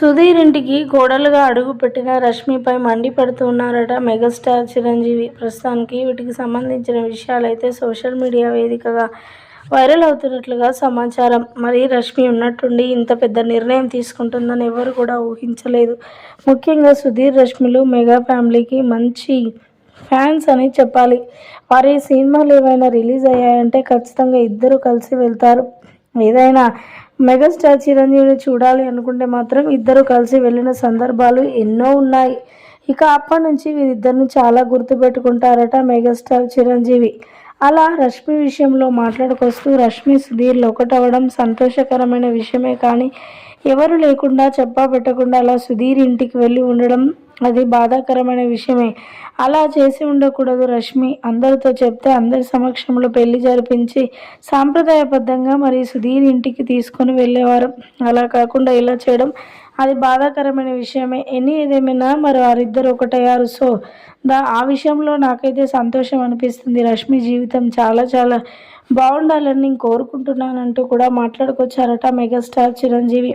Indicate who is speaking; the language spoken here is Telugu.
Speaker 1: సుధీర్ ఇంటికి కోడలుగా అడుగు పెట్టిన రష్మిపై మండిపడుతున్నారట మెగాస్టార్ చిరంజీవి. ప్రస్తుతానికి వీటికి సంబంధించిన విషయాలైతే సోషల్ మీడియా వేదికగా వైరల్ అవుతున్నట్లుగా సమాచారం. మరి రష్మి ఉన్నట్టుండి ఇంత పెద్ద నిర్ణయం తీసుకుంటుందని ఎవరు కూడా ఊహించలేదు. ముఖ్యంగా సుధీర్ రష్మిలు మెగా ఫ్యామిలీకి మంచి ఫ్యాన్స్ అని చెప్పాలి. వారి సినిమాలు ఏమైనా రిలీజ్ అయ్యాయంటే ఖచ్చితంగా ఇద్దరు కలిసి వెళ్తారు. ఏదైనా మెగాస్టార్ చిరంజీవిని చూడాలి అనుకుంటే మాత్రం ఇద్దరు కలిసి వెళ్ళిన సందర్భాలు ఎన్నో ఉన్నాయి. ఇక అప్పటి నుంచి వీరిద్దరిని చాలా గుర్తుపెట్టుకుంటారట మెగాస్టార్ చిరంజీవి. అలా రష్మి విషయంలో మాట్లాడుకొస్తూ రష్మి సుధీర్లు ఒకటవడం సంతోషకరమైన విషయమే కానీ ఎవరు లేకుండా చెప్పా పెట్టకుండా అలా సుధీర్ ఇంటికి వెళ్ళి ఉండడం అది బాధాకరమైన విషయమే. అలా చేసి ఉండకూడదు రష్మి. అందరితో చెప్తే అందరి సమక్షంలో పెళ్ళి జరిపించి సాంప్రదాయబద్ధంగా మరి సుధీర్ ఇంటికి తీసుకొని వెళ్ళేవారు. అలా కాకుండా ఇలా చేయడం అది బాధాకరమైన విషయమే. ఎన్ని ఏదేమైనా మరి వారిద్దరు ఒకటయ్యారు. సో దా ఆ విషయంలో నాకైతే సంతోషం అనిపిస్తుంది రష్మి జీవితం చాలా చాలా బాగుండాలని నేను కోరుకుంటున్నానంటూ కూడా మాట్లాడుకొచ్చారట మెగాస్టార్ చిరంజీవి.